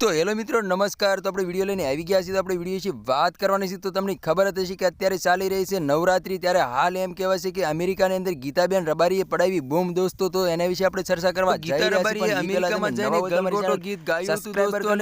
તો હેલો મિત્રો નમસ્કાર. તો આપણે વીડિયો લઈને આવી ગયા છીએ. તો આપણે વીડિયો વિશે વાત કરવાની છે. તો તમને ખબર જ હશે કે અત્યારે ચાલી રહી છે નવરાત્રી. ત્યારે હાલ એમ કહેવાય છે કે અમેરિકાની અંદર ગીતાબેન રબારીએ પડાવી બૂમ દોસ્તો. તો એના વિશે આપણે ચર્ચા કરવા જઈ રહ્યા છીએ. દોસ્તો, હતું.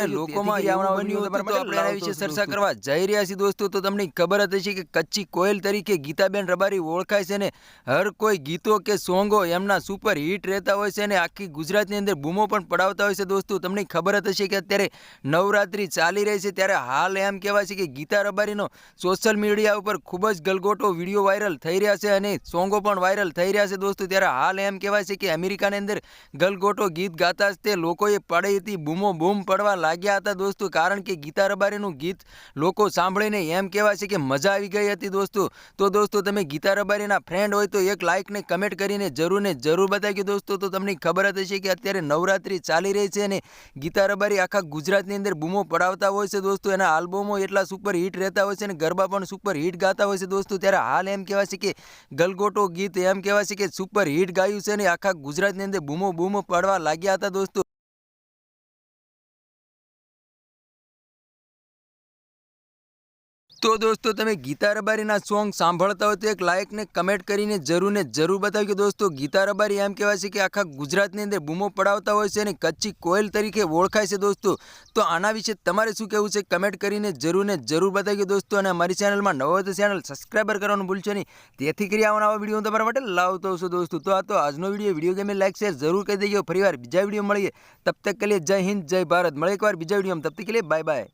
તો ચર્ચા કરવા જઈ રહ્યા છીએ દોસ્તો. તો તમને ખબર જ હશે કે કચ્છી કોયલ તરીકે ગીતાબેન રબારી ઓળખાય છે ને હર કોઈ ગીતો કે સોંગો એમના સુપર હિટ રહેતા હોય છે અને આખી ગુજરાતની અંદર બૂમો પણ પડાવતા હોય છે દોસ્તો. તમને ખબર જ હશે કે અત્યારે નવરાત્રી ચાલી રહી છે ત્યારે હાલ એમ કહેવાય છે કે ગીતા રબારીનો સોશિયલ મીડિયા ઉપર ખૂબ જ ગલગોટો વીડિયો વાયરલ થઈ રહ્યા છે અને સોંગો પણ વાયરલ થઈ રહ્યા છે દોસ્તો. ત્યારે હાલ એમ કહેવાય છે કે અમેરિકાની અંદર ગલગોટો ગીત ગાતા જ તે લોકોએ પડી હતી, બૂમો બૂમ પડવા લાગ્યા હતા દોસ્તો. કારણ કે ગીતા રબારીનું ગીત લોકો સાંભળીને એમ કહેવાય છે કે મજા આવી ગઈ હતી દોસ્તો. તો દોસ્તો, તમે ગીતા રબારીના ફ્રેન્ડ હોય તો એક લાઇક ને કમેન્ટ કરીને જરૂર ને જરૂર બતાવી દોસ્તો. તો તમને ખબર જ હશે કે અત્યારે નવરાત્રી ચાલી રહી છે અને ગીતા રબારી આખા ગુજરાતની અંદર બૂમો પડાવતા હોય છે દોસ્તો. એના આલ્બમો એટલા સુપર હિટ રહેતા હોય છે અને ગરબા પણ સુપર હિટ ગાતા હોય છે દોસ્તો. ત્યારે હાલ એમ કહેવાય છે કે ગલગોટો ગીત એમ કહેવાય છે કે સુપર હિટ ગાયું છે અને આખા ગુજરાતની અંદર બૂમો બૂમો પડવા લાગ્યા હતા દોસ્તો. તો દોસ્તો, તમે ગીતા રબારીના સોંગ સાંભળતા હોય તો એક લાઇકને કમેન્ટ કરીને જરૂર ને જરૂર બતાવ્યો કે દોસ્તો. ગીતા રબારી એમ કહેવાય છે કે આખા ગુજરાતની અંદર બૂમો પડાવતા હોય છે અને કચ્છી કોયલ તરીકે ઓળખાય છે દોસ્તો. તો આના વિશે તમારે શું કહેવું છે કમેન્ટ કરીને જરૂર ને જરૂર બતાવ્યો દોસ્તો અને અમારી ચેનલમાં નવો તો ચેનલ સબસ્ક્રાઈબર કરવાનું ભૂલશો નહીં. તેથી કરી આવા વીડિયો તમારા માટે લાવતો હશો દોસ્તો. તો આ તો આજનો વીડિયો વીડિયો ગમે લાઈક શેર જરૂર કરી દેજો. ફરીવાર બીજા વીડિયો મળીએ. તબ તક કે લીએ જય હિન્દ, જય ભારત. મળે એકવાર બીજા વીડિયો તબ તક કે બાય બાય